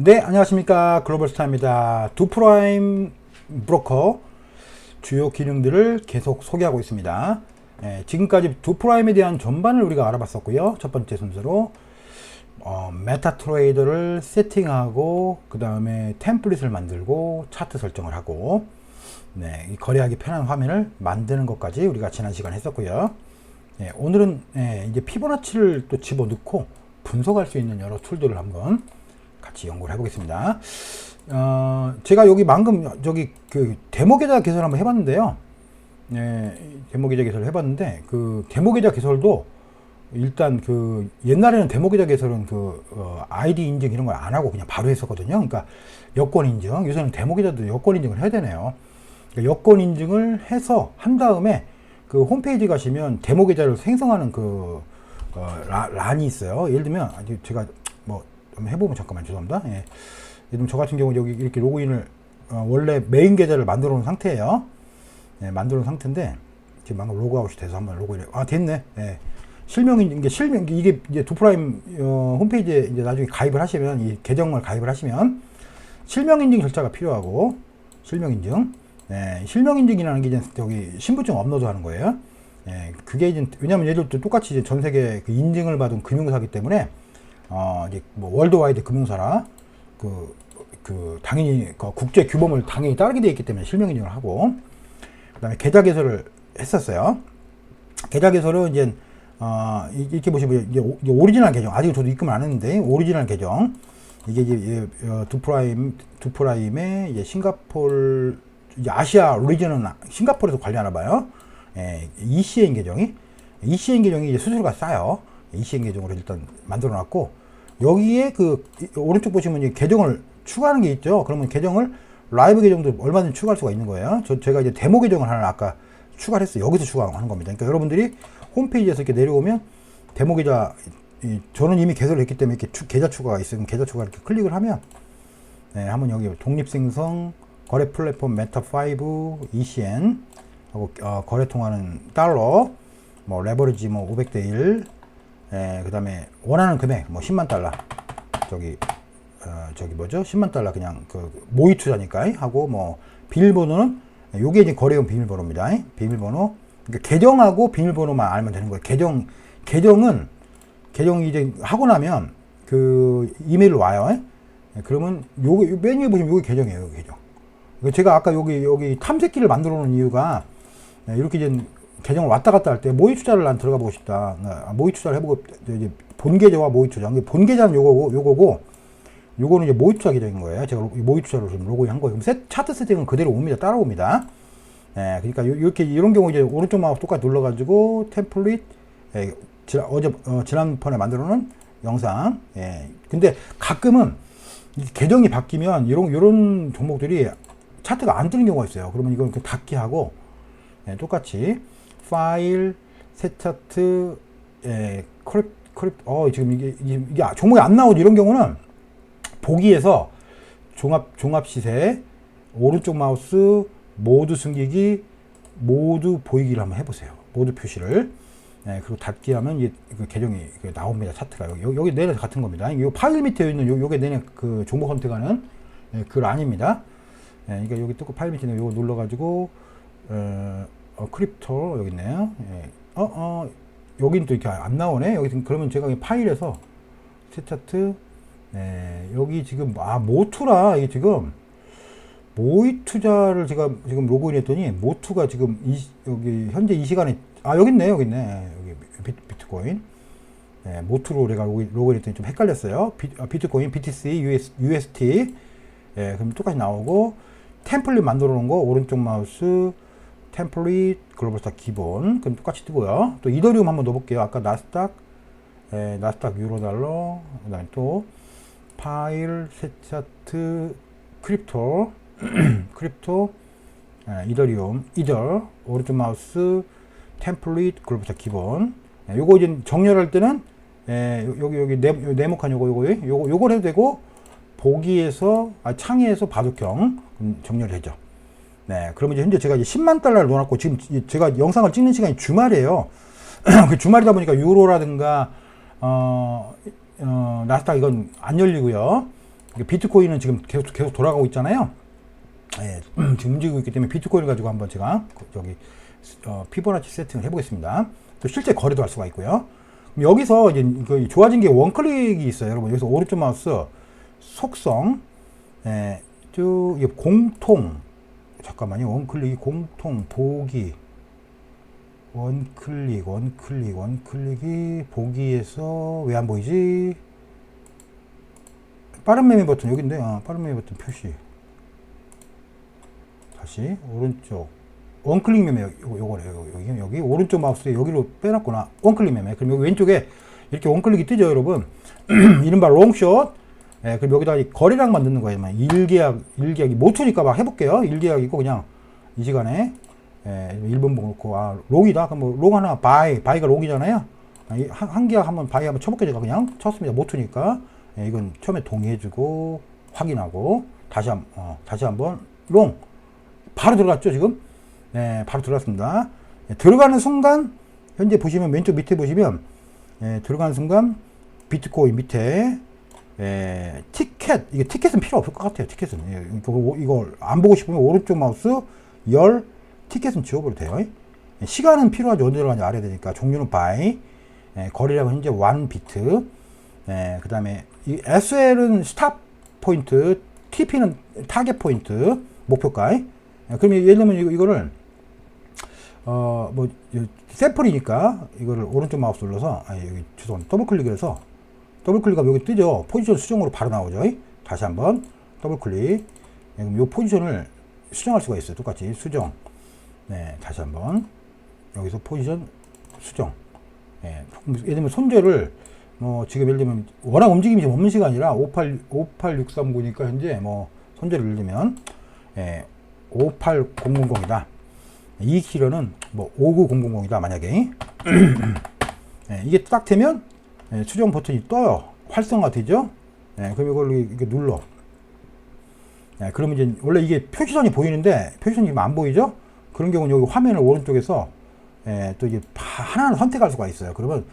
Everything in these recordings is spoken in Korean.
네, 안녕하십니까. 글로벌스타입니다. 두프라임 브로커 주요 기능들을 계속 소개하고 있습니다. 예, 지금까지 두프라임에 대한 전반을 우리가 알아봤었고요. 첫 번째 순서로 어, 메타 트레이더를 세팅하고 그 다음에 템플릿을 만들고 차트 설정을 하고 네, 이 거래하기 편한 화면을 만드는 것까지 우리가 지난 시간에 했었고요. 예, 오늘은 예, 이제 피보나치를 또 집어넣고 분석할 수 있는 여러 툴들을 한번 같이 연구를 해보겠습니다. 어, 제가 여기 방금 저기 그 데모 계좌 개설 한번 해봤는데요. 예, 데모 계좌 개설 해봤는데 그 데모 계좌 개설도 일단 그 옛날에는 데모 계좌 개설은 그 어, 아이디 인증 이런 걸 안 하고 그냥 바로 했었거든요. 그러니까 여권 인증 요새는 데모 계좌도 여권 인증을 해야 되네요. 그러니까 여권 인증을 해서 한 다음에 그 홈페이지 가시면 데모 계좌를 생성하는 그 어, 라, 란이 있어요. 예를 들면 제가 뭐 한번 해보면 잠깐만 죄송합니다. 예. 들면 저 같은 경우 여기 이렇게 로그인을 어, 원래 메인 계좌를 만들어 놓은 상태예요. 예, 만들어 놓은 상태인데 지금 방금 로그아웃이 돼서 한번 로그인 아 됐네. 예. 실명인 이게 실명 이게 이제 두프라임 어, 홈페이지에 이제 나중에 가입을 하시면 이 계정을 가입을 하시면 실명 인증 절차가 필요하고 실명 인증 예, 실명 인증이라는 게 이제 저기 신분증 업로드 하는 거예요. 예, 그게 이제 왜냐면 얘들도 똑같이 이제 전 세계 그 인증을 받은 금융사기 때문에 어 이제 뭐 월드와이드 금융사라 그, 그 당연히 그 국제 규범을 당연히 따르게 되어 있기 때문에 실명 인증을 하고 그다음에 계좌 개설을 했었어요. 계좌 개설은 이제 어 이렇게 보시면 이제 오리지널 계정 아직 저도 입금을 안 했는데 오리지널 계정 이게 이제 어, 두프라임 두프라임의 이제 싱가폴 이제 아시아 리전은 싱가포르에서 관리하나 봐요. 예, ECN 계정이 ECN 계정이 이제 수수료가 싸요. ECN 계정으로 일단 만들어 놨고 여기에 그 이- 오른쪽 보시면 이제 계정을 추가하는 게 있죠. 그러면 계정을 라이브 계정도 얼마든지 추가할 수가 있는 거예요. 저 제가 이제 데모 계정을 하나 아까 추가를 했어요. 여기서 추가하는 겁니다. 그러니까 여러분들이 홈페이지에서 이렇게 내려오면 데모 계좌 이, 저는 이미 개설을 했기 때문에 이렇게 추- 계좌 추가가 있으면 계좌 추가 이렇게 클릭을 하면 네, 한번 여기 독립생성 거래 플랫폼 메타5 ECN 하고 어, 거래 통화는 달러 뭐 레버리지 뭐 500대 1 예, 그 다음에 원하는 금액 뭐 10만 달러. 저기 어, 저기 뭐죠? 10만 달러 그냥 그 모의 투자니까 하고 뭐 비밀번호는 요게 이제 거래용 비밀번호입니다 비밀번호. 그러니까 계정하고 비밀번호만 알면 되는 거예요. 계정 계정은 계정이 이제 하고 나면 그 이메일로 와요 예, 그러면 요거 요 메뉴에 보시면 요게 계정이에요 요게 계정. 그 제가 아까 여기 여기 탐색기를 만들어 놓은 이유가 네, 이렇게 이제 계정을 왔다 갔다 할 때 모의 투자를 난 들어가 보고 싶다. 아, 모의 투자를 해보고 이제 본 계좌와 모의 투자. 본 계좌는 요거고 요거고 요거는 이제 모의 투자 계정인 거예요. 제가 로- 모의 투자로 지금 로그인 한 거예요. 그럼 세, 차트 세팅은 그대로 옵니다. 따라옵니다. 예, 그러니까 요, 이렇게 이런 경우 이제 오른쪽 마우스 똑같이 눌러가지고 템플릿 예, 지난, 어제 어, 지난번에 만들어놓은 영상. 예, 근데 가끔은 이 계정이 바뀌면 이런 이런 종목들이 차트가 안 뜨는 경우가 있어요. 그러면 이건 그 닫기 하고 예, 똑같이 파일 새 차트 예, 크립 크립 어 지금 이게 이게, 이게 종목이 안 나오죠. 이런 경우는 보기에서 종합 종합 시세 오른쪽 마우스 모두 숨기기 모두 보이기를 한번 해보세요. 모두 표시를 예, 그리고 닫기 하면 이그 계정이 그 나옵니다. 차트가 여기 여기 내내 같은 겁니다. 이 파일 밑에 있는 요, 요게 내내 그 종목 선택하는 예, 그 란입니다. 예, 그러니까 여기 뜨고 파일 밑에 있는 요거 눌러가지고 어, 어, 크립토 여기 있네요. 예. 어, 어, 여긴 또 이렇게 안 나오네. 여기 그러면 제가 이 파일에서 새 차트 예, 여기 지금 아 모투라 이게 지금 모의 투자를 제가 지금 로그인했더니 모투가 지금 이, 여기 현재 이 시간에 아 여기 있네 여기 있네 여기 비, 비트코인 예, 모투로 내가 로그인, 로그인했더니 좀 헷갈렸어요 비, 아, 비트코인 BTC US, UST 예, 그럼 똑같이 나오고 템플릿 만들어 놓은 거 오른쪽 마우스 템플릿 글로벌스타 기본. 그럼 똑같이 뜨고요. 또 이더리움 한번 넣어볼게요. 아까 나스닥 예, 나스닥 유로달러 그다음에 또 파일 새 차트 크립토 크립토 예, 이더리움 이더 오른쪽 마우스 템플릿 글로벌스타 기본. 예, 요거 이제 정렬할 때는 예, 요- 여기 여기 네, 요 네모칸 요거 요거 요거 요걸 해도 되고 보기에서 아, 창의에서 바둑형 음, 정렬되죠. 네, 그러면 이제 현재 제가 이제 10만 달러를 넣어놨고 지금 이- 제가 영상을 찍는 시간이 주말이에요. 그 주말이다 보니까 유로라든가 어, 어, 나스닥 이건 안 열리고요. 비트코인은 지금 계속 계속 돌아가고 있잖아요. 예, 지금 움직이고 있기 때문에 비트코인을 가지고 한번 제가 그 저기 어, 피보나치 세팅을 해보겠습니다. 또 실제 거래도 할 수가 있고요. 여기서 이제 그 좋아진 게 원클릭이 있어요. 여러분 여기서 오른쪽 마우스 속성, 예, 쭉 공통 잠깐만요. 원클릭이 공통 보기. 원클릭 원클릭 원클릭이 보기에서 왜 안 보이지? 빠른 매매 버튼 여기인데? 아, 빠른 매매 버튼 표시. 다시 오른쪽. 원클릭 매매 요- 요거래요 여기 여기 오른쪽 마우스에 여기로 빼놨구나. 원클릭 매매. 그럼 여기 왼쪽에 이렇게 원클릭이 뜨죠 여러분? 이른바 롱숏 예, 그럼 여기다 이 거래량 만드는 거예요. 막 일계약 일계약이 모투니까 막 해볼게요. 일계약이고 그냥 이 시간에. 예, 1번 보고 놓고. 아 롱이다? 그럼 뭐롱 하나 바이. 바이가 롱이잖아요. 아, 이 한, 한 계약 한번 바이 한번 쳐볼게요 제가 그냥. 쳤습니다. 모투니까. 예, 이건 처음에 동의해주고 확인하고 다시 한 어, 다시 한번 롱. 바로 들어갔죠 지금? 네 바로 들어갔습니다. 예, 들어가는 순간 현재 보시면 왼쪽 밑에 보시면 예, 들어가는 순간 비트코인 밑에 예, 티켓. 이게 티켓은 필요 없을 것 같아요 티켓은. 예, 이거, 이걸 안 보고 싶으면 오른쪽 마우스 열 티켓은 지워버려도 돼요. 예, 시간은 필요하죠. 언제 들어가는지 알아야 되니까. 종류는 바이. 예, 거래량은 현재 1 비트. 예, 그 다음에 이 SL은 스탑 포인트, TP는 타겟 포인트, 목표가. 예, 그럼 예를 들면 이거, 이거를, 어, 뭐, 이 샘플이니까 이거를 오른쪽 마우스 눌러서, 아 여기 죄송합니다. 더블 클릭을 해서, 더블 클릭하면 여기 뜨죠. 포지션 수정으로 바로 나오죠. 다시 한번 더블 클릭. 예, 이 포지션을 수정할 수가 있어요. 똑같이 수정. 네, 다시 한번 여기서 포지션 수정. 예, 예를 들면 손절을 뭐 지금 예를 들면 워낙 움직임이 좀 없는 시간이라 58 58639니까 현재 뭐 손절을 예를 들면 예, 58000이다. 이 키로는 뭐 59000이다 만약에 예, 이게 딱 되면 예, 수정 버튼이 떠요. 활성화 되죠? 예, 그럼 이걸 이렇게 눌러. 예, 그러면 이제 원래 이게 표시선이 보이는데 표시선이 안 보이죠? 그런 경우는 여기 화면을 오른쪽에서 예, 또 바- 하나하나 선택할 수가 있어요. 그러면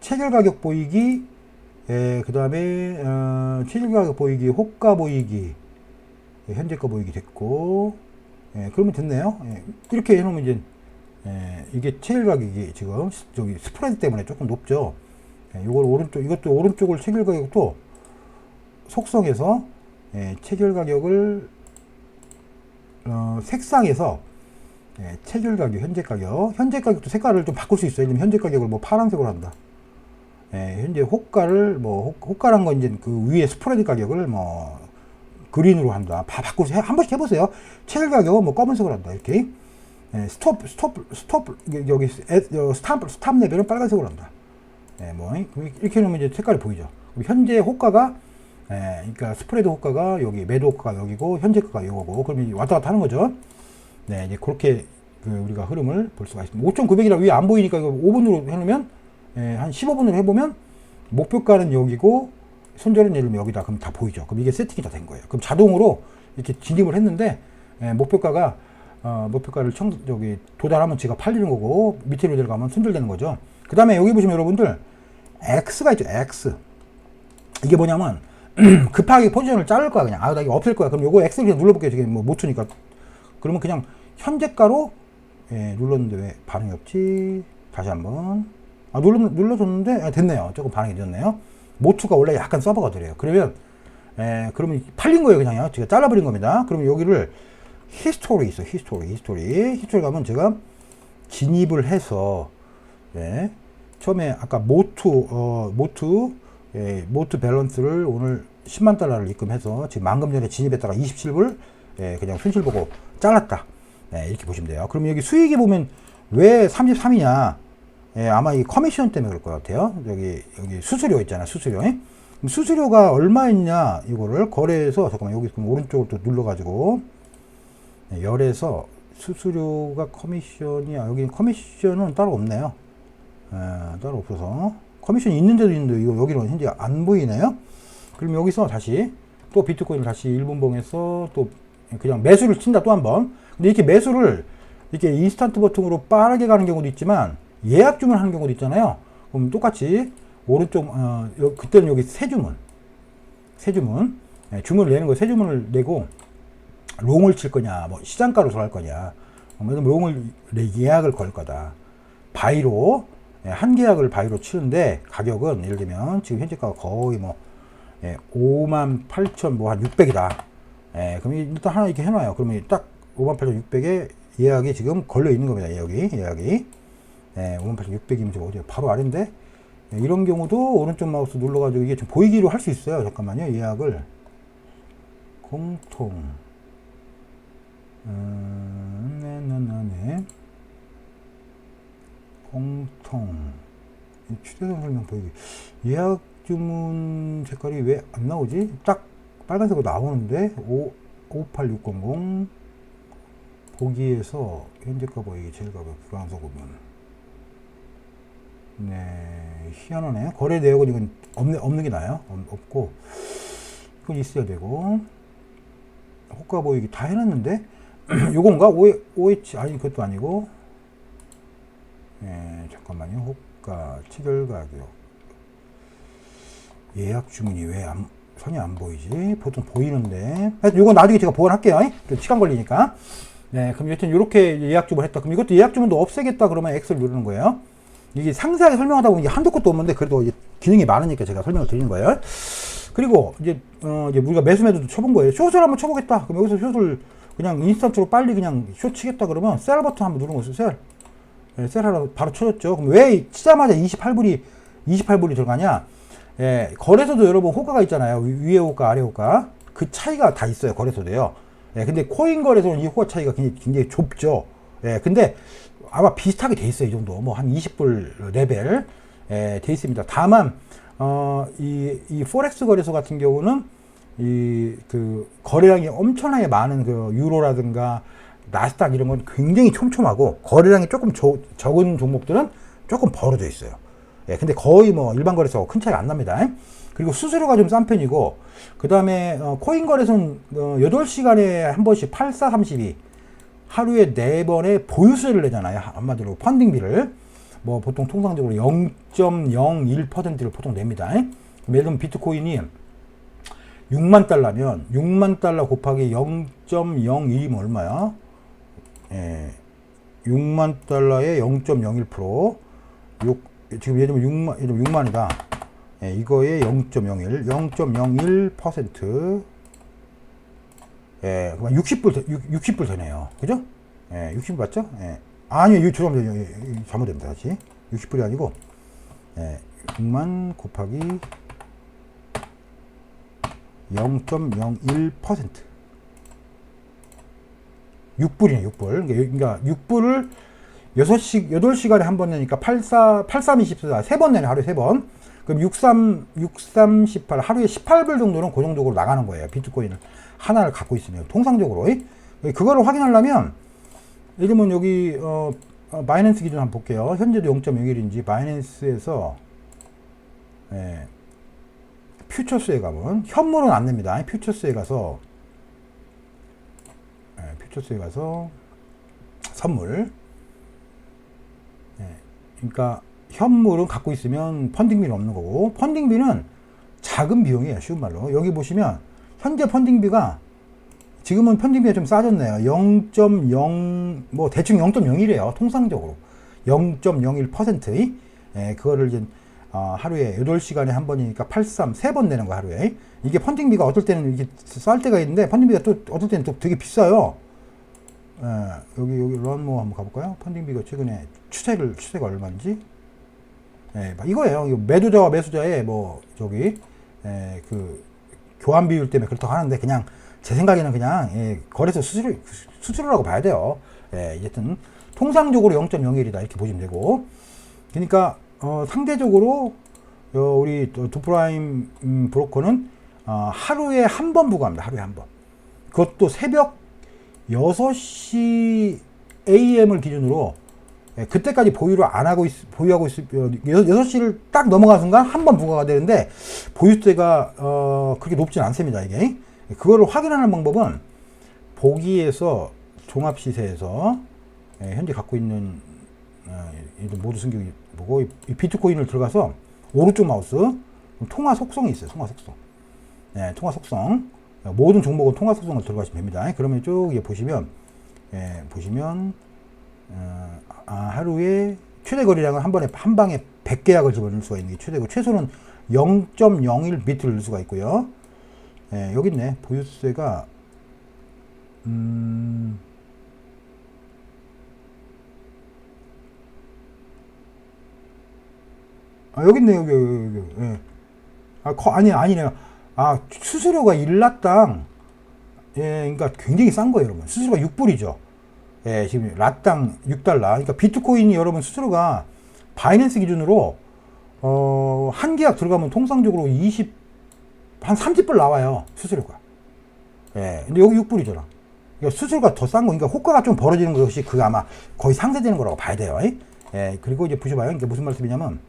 체결 가격 보이기, 예, 그 다음에 어, 체결 가격 보이기, 호가 보이기, 예, 현재 거 보이기 됐고, 예, 그러면 됐네요. 예, 이렇게 해놓으면 이제 예, 이게 체결 가격이 지금 스- 저기 스프레드 때문에 조금 높죠. 예, 이걸 오른쪽, 이것도 오른쪽을 체결 가격도 속성에서 예, 체결 가격을 어, 색상에서 예, 체결 가격, 현재 가격. 현재 가격도 색깔을 좀 바꿀 수 있어요. 들면 현재 가격을 뭐 파란색으로 한다. 예, 현재 호가를 뭐 호- 호가란 건 이제 그 위에 스프레드 가격을 뭐 그린으로 한다. 바, 바꾸세요. 한 번씩 해보세요. 체결 가격은 뭐 검은색으로 한다. 이렇게. 예, 스톱, 스톱, 스톱, 여기 에- 여, 스탑, 스탑 레벨은 빨간색으로 한다. 예, 뭐 이렇게 놓으면 이제 색깔이 보이죠. 그럼 현재 호가가 예, 그러니까 스프레드 호가가 여기 매도 호가가 여기고 현재 호가가 이거고 그러면 왔다 갔다 하는 거죠. 네, 이제 그렇게 그 우리가 흐름을 볼 수가 있습니다. 5,900이라 위에 안 보이니까 이거 5분으로 해놓으면 예, 한 15분으로 해보면 목표가는 여기고 손절은 예를 들면 여기다 그럼 다 보이죠. 그럼 이게 세팅이 다 된 거예요. 그럼 자동으로 이렇게 진입을 했는데 예, 목표가가 어, 목표가를 청 저기 도달하면 제가 팔리는 거고 밑으로 내려가면 손절되는 거죠. 그 다음에 여기 보시면 여러분들 X가 있죠. X 이게 뭐냐면 급하게 포지션을 자를 거야 그냥 아나 이거 없앨 거야. 그럼 요거 X를 그냥 눌러볼게요. 지금 뭐못 추니까 그러면 그냥 현재가로 예, 눌렀는데 왜 반응이 없지? 다시 한번 아 눌러 눌러줬는데 아, 됐네요. 조금 반응이 늦었네요. 모투가 원래 약간 서버가 그래요. 그러면 예, 그러면 팔린 거예요 그냥요. 제가 잘라버린 겁니다. 그러면 여기를 히스토리 있어 히스토리 히스토리 히스토리 가면 제가 진입을 해서 예, 처음에 아까 모투 어, 모투 예, 모투 밸런스를 오늘 10만 달러를 입금해서 지금 만금 전에 진입했다가 27불 예, 그냥 손실 보고 잘랐다. 네, 이렇게 보시면 돼요. 그럼 여기 수익이 보면 왜 33이냐? 예, 아마 이 커미션 때문에 그럴 것 같아요. 여기 여기 수수료 있잖아, 수수료. 예? 수수료가 얼마였냐? 이거를 거래해서 잠깐만 여기 그럼 오른쪽으로 또 눌러가지고 네, 열에서 수수료가 커미션이 아, 여기 커미션은 따로 없네요. 예, 따로 없어서 커미션이 있는 데도 있는데 이거 여기는 현재 안 보이네요. 그럼 여기서 다시 또 비트코인을 다시 1분봉에서 또 그냥 매수를 친다 또 한 번. 근데 이렇게 매수를 이렇게 인스턴트 버튼으로 빠르게 가는 경우도 있지만 예약 주문하는 경우도 있잖아요. 그럼 똑같이 오른쪽 어, 요- 그때는 여기 세 주문, 세 주문. 예, 주문을 내는 거, 새 주문을 내고 롱을 칠 거냐, 뭐 시장가로 들어갈 거냐, 뭐 롱을 내- 예약을 걸 거다. 바이로 예, 한 계약을 바이로 치는데 가격은 예를 들면 지금 현재가가 거의 뭐 예, 5만 8천 뭐 한 600이다. 예, 그럼 일단 하나 이렇게 해놔요. 그러면 딱 5만 8천 6백에 예약이 지금 걸려 있는 겁니다. 예약이 예약이 예, 5만 8천 6백이면 지금 어디 바로 아래인데 예, 이런 경우도 오른쪽 마우스 눌러가지고 이게 좀 보이기로 할 수 있어요. 잠깐만요. 예약을 공통 음, 네 네 네 공통 이 휴대폰 설명 보이기 예약 주문 색깔이 왜 안 나오지? 딱 빨간색으로 나오는데 5, 58600 보기에서 현재가 보이기 제일가 보이기 교환서 보면. 네 희한하네. 거래 내역은 이건 없는, 없는 게 나아요? 없- 없고. 이건 있어야 되고. 호가 보이기 다 해놨는데? 요건가? OH 아니 그것도 아니고 예, 잠깐만요. 호가 체결 가격 예약 주문이 왜 안, 선이 안 보이지? 보통 보이는데. 요거 나중에 제가 보완할게요. 좀 시간 걸리니까. 네, 그럼 여튼 이렇게 예약 주문 했다. 그럼 이것도 예약 주문도 없애겠다 그러면 X를 누르는 거예요. 이게 상세하게 설명하다 보니 한도 끝도 없는데 그래도 기능이 많으니까 제가 설명을 드리는 거예요. 그리고 이제 어 이제 우리가 매수 매도도 쳐본 거예요. 숏을 한번 쳐보겠다. 그럼 여기서 숏을 그냥 인스턴트로 빨리 그냥 숏 치겠다 그러면 셀 버튼 한번 누르는 거죠. 셀. 예, 셀 하나 바로 쳐줬죠. 그럼 왜 치자마자 28불이 28불이 들어가냐? 예, 거래소도 여러분 호가가 있잖아요. 위- 위에 호가, 아래 호가. 그 차이가 다 있어요. 거래소도요. 예, 근데 코인 거래소는 이 호가 차이가 굉장히, 굉장히 좁죠. 예, 근데 아마 비슷하게 돼 있어요. 이 정도. 뭐 한 20불 레벨. 예, 돼 있습니다. 다만, 어, 이, 이 포렉스 거래소 같은 경우는 이, 그, 거래량이 엄청나게 많은 그, 유로라든가, 나스닥 이런 건 굉장히 촘촘하고, 거래량이 조금 조- 적은 종목들은 조금 벌어져 있어요. 예, 근데 거의 뭐 일반 거래소 큰 차이가 안 납니다. 그리고 수수료가 좀 싼 편이고, 그 다음에, 어, 코인 거래소는, 어, 8시간에 한 번씩 8432, 하루에 네 번의 보유세를 내잖아요. 한마디로 펀딩비를. 뭐 보통 통상적으로 0.01%를 보통 냅니다. 예를 들면 비트코인이 6만 달러면 6만 달러 곱하기 0.01이면 얼마야? 예, 6만 달러에 0.01% 6, 지금 예를 들면 6만, 예를 들면 6만이다. 예, 이거에 0.01, 0.01% 예, 그만 60불, 60, 불 되네요. 그죠? 예, 60불 맞죠? 예. 아니요, 이거 죄송합니다. 잘못됩니다. 다시. 60불이 아니고, 예, 6만 곱하기 0.01%. 6불이네, 6불. 그러니까 6불을 6시, 8시간에 한 번 내니까 84, 83, 24, 3번 내네, 하루에 3번. 그럼 63, 63, 18, 하루에 18불 정도는 고정적으로 나가는 거예요. 비트코인을 하나를 갖고 있으면. 통상적으로. 그거를 확인하려면, 예를 들면 여기, 어, 어, 마이낸스 기준 한번 볼게요. 현재도 0.01인지, 마이낸스에서, 예, 퓨처스에 가면, 현물은 안 냅니다. 퓨처스에 가서, 예, 퓨처스에 가서, 선물. 예, 그러니까, 현물은 갖고 있으면 펀딩비는 없는 거고 펀딩비는 작은 비용이에요 쉬운 말로. 여기 보시면 현재 펀딩비가 지금은 펀딩비가 좀 싸졌네요. 0.0 뭐 대충 0.01이에요 통상적으로. 0.01% 예, 그거를 이제 어, 하루에 8시간에 한 번이니까 83 3번 내는 거 하루에. 이게 펀딩비가 어떨 때는 이게 쌀 때가 있는데 펀딩비가 또 어떨 때는 또 되게 비싸요 예, 여기 여기 런모 한번 가볼까요 펀딩비가 최근에 추세를 추세가 얼마인지 예, 막 이거예요. 이거 매도자와 매수자의 뭐 저기 예, 그 교환 비율 때문에 그렇다고 하는데 그냥 제 생각에는 그냥 예, 거래소 수수료 수수료라고 봐야 돼요. 예, 어쨌든 통상적으로 0.01이다 이렇게 보시면 되고 그러니까 어, 상대적으로 어, 우리 또 두프라임 음, 브로커는 어, 하루에 한 번 부과합니다. 하루에 한 번. 그것도 새벽 6시 AM을 기준으로 예, 그때까지 보유를 안 하고 있, 보유하고 있, 어, 6시를 딱 넘어간 순간 한 번 부과가 되는데, 보유세가, 어, 그렇게 높진 않습니다, 이게. 그거를 확인하는 방법은, 보기에서, 종합시세에서, 예, 현재 갖고 있는, 어, 얘들 모두 승격이 보고, 비트코인을 들어가서, 오른쪽 마우스, 통화 속성이 있어요, 통화 속성. 네, 통화 속성. 모든 종목은 통화 속성을 들어가시면 됩니다. 그러면 쭉 보시면, 예, 보시면, 어, 아, 하루에 최대 거래량은 한 번에, 한 방에 100계약을 집어넣을 수가 있는 게 최대고, 최소는 0.01 비트를 넣을 수가 있고요. 예, 여기 있네. 보유세가, 음, 아, 여기 있네, 여기, 여기, 여기. 예. 아, 거, 아니, 아니네요. 아, 수수료가 일라당, 예, 그러니까 굉장히 싼 거예요, 여러분. 수수료가 6불이죠. 예, 지금 라당 6달러. 그러니까 비트코인이 여러분 수수료가 바이낸스 기준으로, 어, 한 계약 들어가면 통상적으로 20, 한 30불 나와요, 수수료가. 예, 근데 여기 6불이잖아. 그러니까 수수료가 더 싼 거, 그러니까 호가가 좀 벌어지는 것이 그 아마 거의 상쇄되는 거라고 봐야 돼요. 예, 그리고 이제 보셔봐요. 이게 무슨 말씀이냐면,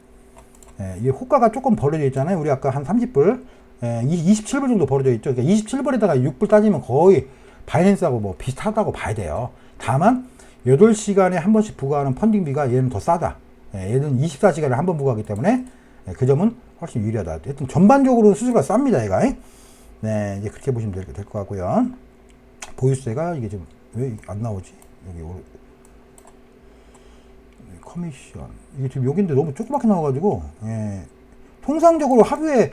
예, 이 호가가 조금 벌어져 있잖아요. 우리 아까 한 30불, 예, 27불 정도 벌어져 있죠. 그러니까 27불에다가 6불 따지면 거의 바이낸스하고 뭐 비슷하다고 봐야 돼요. 다만 8시간에 한 번씩 부과하는 펀딩비가 얘는 더 싸다. 예, 얘는 24시간에 한 번 부과하기 때문에 예, 그 점은 훨씬 유리하다. 하여튼 전반적으로 수수료가 쌉니다, 얘가. 네, 이제 그렇게 보시면 될 것 같고요. 보유세가 이게 지금 왜 안 나오지? 여기 오른- 커미션 이게 지금 여기인데 너무 조그맣게 나와가지고 예. 통상적으로 하루에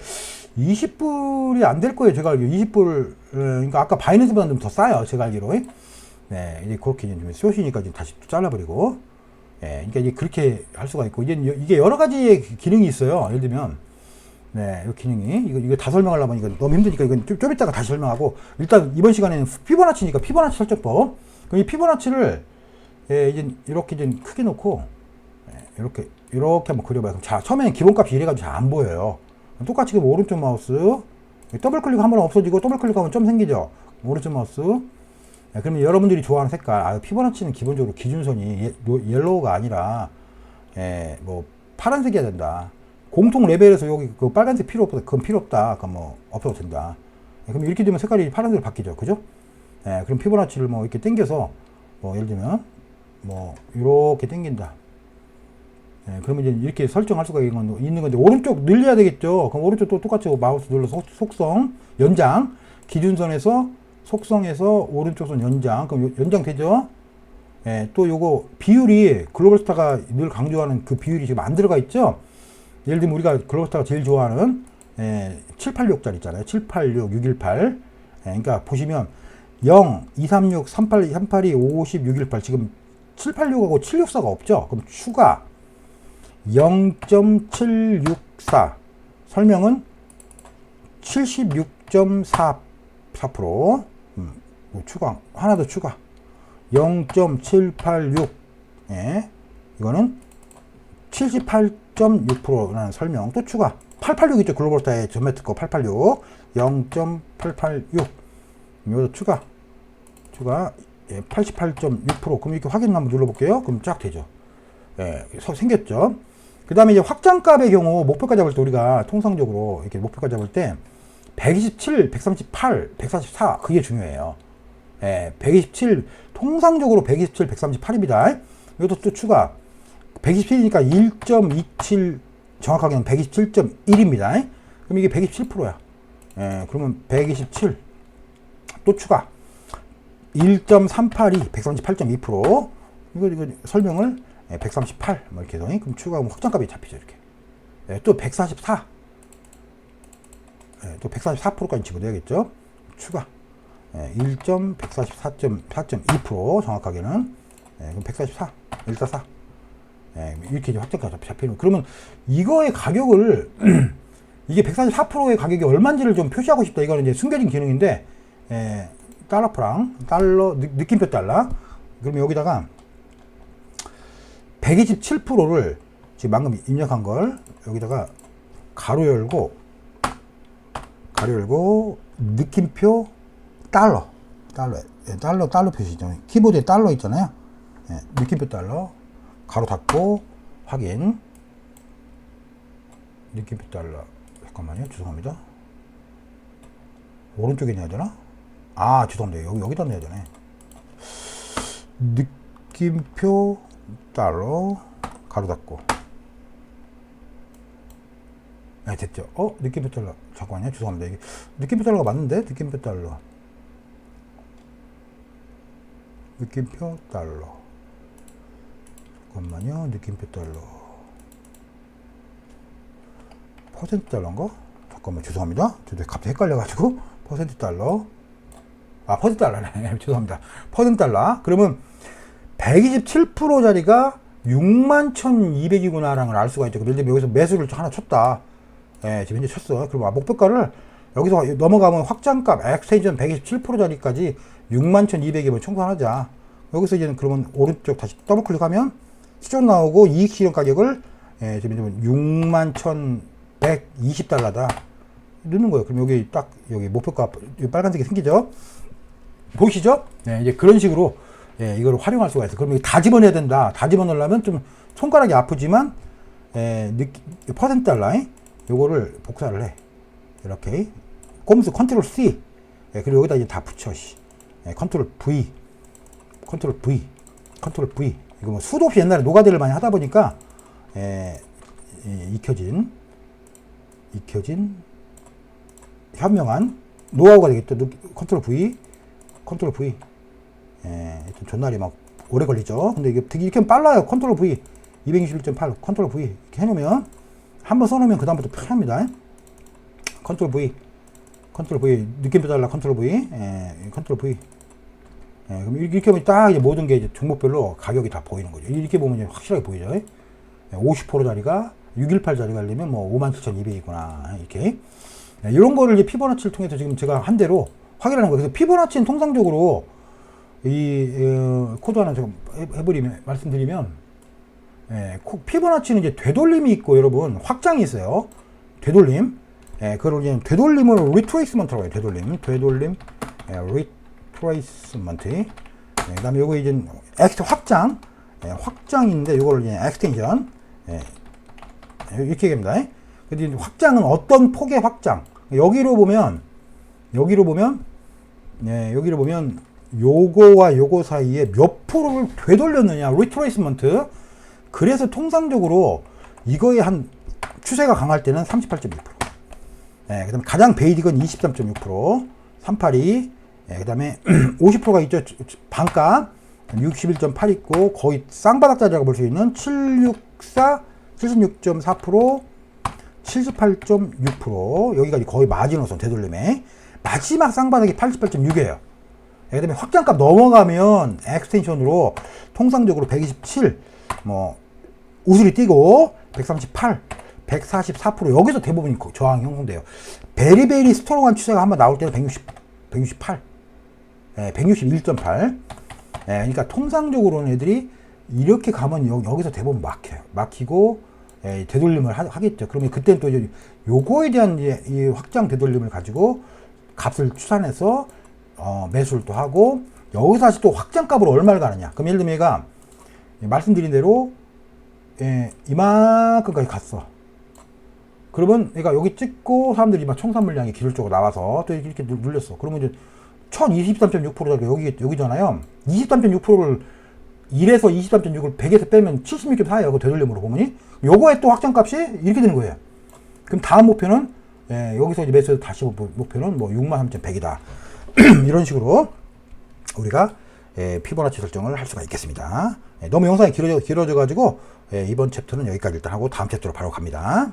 20불이 안 될 거예요. 제가 알기로 20불 그러니까 아까 바이낸스보다 좀 더 싸요. 제가 알기로. 네 이제 그렇게 이제 좀 쏘시니까 지금 다시 또 잘라버리고. 예 그러니까 이제 그렇게 할 수가 있고. 이제 이게 여러 가지의 기능이 있어요. 예를 들면. 네, 이 기능이. 이거 이거 다 설명하려면 이거 너무 힘드니까 이건 좀, 좀 이따가 다시 설명하고. 일단 이번 시간에는 피보나치니까 피보나치 설정법. 그럼 이 피보나치를 예, 이제 이렇게 이제 크게 놓고 예, 이렇게 이렇게 한번 그려봐요. 그럼 자 처음에는 기본값이 이래가지고 잘 안 보여요. 똑같이 그럼 오른쪽 마우스 더블 클릭하면 없어지고 더블 클릭하면 점 생기죠. 오른쪽 마우스. 예, 그러면 여러분들이 좋아하는 색깔, 아, 피보나치는 기본적으로 기준선이 예, 노- 옐로우가 아니라 예, 뭐 파란색이어야 된다. 공통 레벨에서 여기 그 빨간색 필요 없다. 그건 필요 없다. 그럼 뭐 없어도 된다. 예, 그럼 이렇게 되면 색깔이 파란색으로 바뀌죠. 그죠? 예, 그럼 피보나치를 뭐 이렇게 당겨서 뭐 예를 들면 뭐 이렇게 당긴다. 예, 그러면 이제 이렇게 설정할 수가 있는 건데, 있는 건데 오른쪽 늘려야 되겠죠. 그럼 오른쪽 또 똑같이 마우스 눌러서 속- 속성 연장 기준선에서 속성에서 오른쪽 선 연장 그럼 요- 연장 되죠. 예, 또 요거 비율이 글로벌스타가 늘 강조하는 그 비율이 지금 안 들어가 있죠. 예를 들면 우리가 글로벌스타가 제일 좋아하는 예, 786짜리 있잖아요. 786, 618. 예, 그러니까 보시면 0, 236, 382, 382, 50, 618 지금 786하고 764가 없죠. 그럼 추가 0.764 설명은 76.44% 음, 뭐 추가 하나 더 추가. 0.786 예, 이거는 78.6%라는 설명. 또 추가. 886 있죠? 글로벌스타의 전매특 거886 0.886 이거 추가. 추가. 예, 88.6% 그럼 이렇게 확인 한번 눌러볼게요. 그럼 쫙 되죠. 예, 서- 생겼죠 그 다음에 이제 확장값의 경우 목표가 잡을 때 우리가 통상적으로 이렇게 목표가 잡을 때 127, 138, 144 그게 중요해요. 예, 127 통상적으로 127, 138입니다. 이것도 또 추가. 127이니까 1.27 정확하게는 127.1입니다. 그럼 이게 127%야. 예, 그러면 127 또 추가. 1.382 138.2% 이거 이거 설명을 예, 138 뭐 이렇게 해서 그럼 추가하면 확장값이 잡히죠 이렇게. 예, 또 144. 예, 또 144%까지 집어넣어야겠죠. 추가 예, 1.144.4.2% 정확하게는 예, 그럼 144 144 예, 이렇게 이제 확정가가 잡히는 그러면 이거의 가격을 이게 144%의 가격이 얼마인지를 좀 표시하고 싶다 이거는 이제 숨겨진 기능인데 예, 달러 프랑 달러 느, 느낌표 달러 그러면 여기다가 127%를 지금 방금 입력한 걸 여기다가 가로 열고 가로 열고 느낌표 달러 달러 예, 달러 달러 표시죠. 키보드에 달러 있잖아요. 예, 느낌표 달러. 가로 닫고 확인. 느낌표 달러. 잠깐만요. 죄송합니다. 오른쪽에 내야 되나? 아 죄송합니다. 여기 여기다 내야 되네. 느낌표 달러 가로 닫고 네 됐죠 어 느낌표 달러 자 잠깐만요. 죄송합니다. 이게 느낌표 달러가 맞는데? 느낌표 달러. 느낌표 달러. 잠깐만요. 느낌표 달러. 퍼센트 달러인가? 잠깐만 죄송합니다. 저도 갑자기 헷갈려가지고 퍼센트 달러. 아 퍼센트 달러네. 죄송합니다. 퍼센트 달러. 그러면 127%짜리가 61,200이구나라는 걸 알 수가 있죠. 예를 들면 여기서 매수를 하나 쳤다. 예, 지금 현재 쳤어. 아, 목표가를 여기서 넘어가면 확장값 엑스텐션 127%짜리까지 61,200이면 청산하자. 여기서 이제는 그러면 오른쪽 다시 더블 클릭하면 수정 나오고 이익 실현 가격을 예, 지금 61,120달러다. 넣는 거예요. 그럼 여기 딱 여기 목표가 빨간색이 생기죠. 보이시죠? 네, 이제 그런 식으로 예, 이걸 활용할 수가. 그럼 이거 다 집어내야 된다. 다 집어넣으려면 좀 손가락이 아프지만 예, 느끼, 퍼센트 달러 요거를 복사를 해. 이렇게 꼼수 컨트롤 C 예, 그리고 여기다 이제 다 붙여. 씨. 예, 컨트롤 V 컨트롤 V 컨트롤 V 이거 뭐 수도 없이 옛날에 노가다를 많이 하다 보니까 예, 예, 익혀진 익혀진 현명한 노하우가 되겠죠. 누- 컨트롤 V 컨트롤 V 예, 존나리 막 오래 걸리죠. 근데 이게 되게 이렇게 빨라요. 컨트롤 V 221.8 컨트롤 V 이렇게 해놓으면 한번 써놓으면 그 다음부터 편합니다. 컨트롤 V 컨트롤 V 느낌표 달라 컨트롤 V 예, 컨트롤 V 예, 그럼 이렇게 보면 딱 이제 모든 게 이제 종목별로 가격이 다 보이는 거죠. 이렇게 보면 이제 확실하게 보이죠. 예, 50%짜리가 618짜리가 되려면 뭐 57,200이구나 이렇게 예, 이런 거를 이제 피보나치를 통해서 지금 제가 한 대로 확인하는 거예요. 그래서 피보나치는 통상적으로 이 어, 코드 하나 좀 해- 해버리면 말씀드리면 예, 코- 피보나치는 이제 되돌림이 있고 여러분 확장이 있어요. 되돌림. 예, 그걸 이제 되돌림을 리트레이스먼트라고 해요. 되돌림. 되돌림. 예, 리트레이스먼트. 예, 그다음에 요거 이제 엑스 확장. 예, 확장인데 요걸 이제 엑스텐션. 예, 이렇게 얘기합니다. 근데 확장은 어떤 폭의 확장? 여기로 보면 여기로 보면 네, 여기를 보면 요거와 요거 사이에 몇 프로를 되돌렸느냐 리트레이스먼트 그래서 통상적으로 이거에 한 추세가 강할 때는 38.6% 네, 그 다음에 가장 베이직은 23.6% 382 네, 그 다음에 50%가 있죠. 반값. 61.8 있고 거의 쌍바닥짜리라고 볼 수 있는 764 76.4% 78.6% 여기까지 거의 마지노선 되돌림에 마지막 쌍바닥이 88.6이에요. 그다음에 확장값 넘어가면 엑스텐션으로 통상적으로 127, 뭐 우슬이 뛰고 138, 144% 여기서 대부분 저항이 형성돼요. 베리베리 스트롱한 추세가 한번 나올 때는 160, 168, 예, 161.8. 예, 그러니까 통상적으로는 애들이 이렇게 가면 여, 여기서 대부분 막혀요. 막히고 예, 되돌림을 하, 겠죠 그러면 그때는 또 이제 요거에 대한 이제 이 확장 되돌림을 가지고 값을 추산해서 어, 매수를 또 하고 여기서 다시 또 확장값으로 얼마를 가느냐. 그럼 예를 들면 얘가 말씀드린 대로 예, 이만큼까지 갔어. 그러면 얘가 여기 찍고 사람들이 막 청산 물량이 기술적으로 나와서 또 이렇게 누- 눌렸어. 그러면 이제 1023.6%가 여기 여기잖아요. 23.6%를 1에서 23.6을 100에서 빼면 76.4예요. 그 되돌림으로 보면 요거에 또 확장값이 이렇게 되는 거예요. 그럼 다음 목표는 예, 여기서 이제 매수 다시 목- 목표는 뭐 63,100이다. 이런 식으로 우리가 예, 피보나치 설정을 할 수가 있겠습니다. 예, 너무 영상이 길어져, 길어져 가지고 예, 이번 챕터는 여기까지 일단 하고 다음 챕터로 바로 갑니다.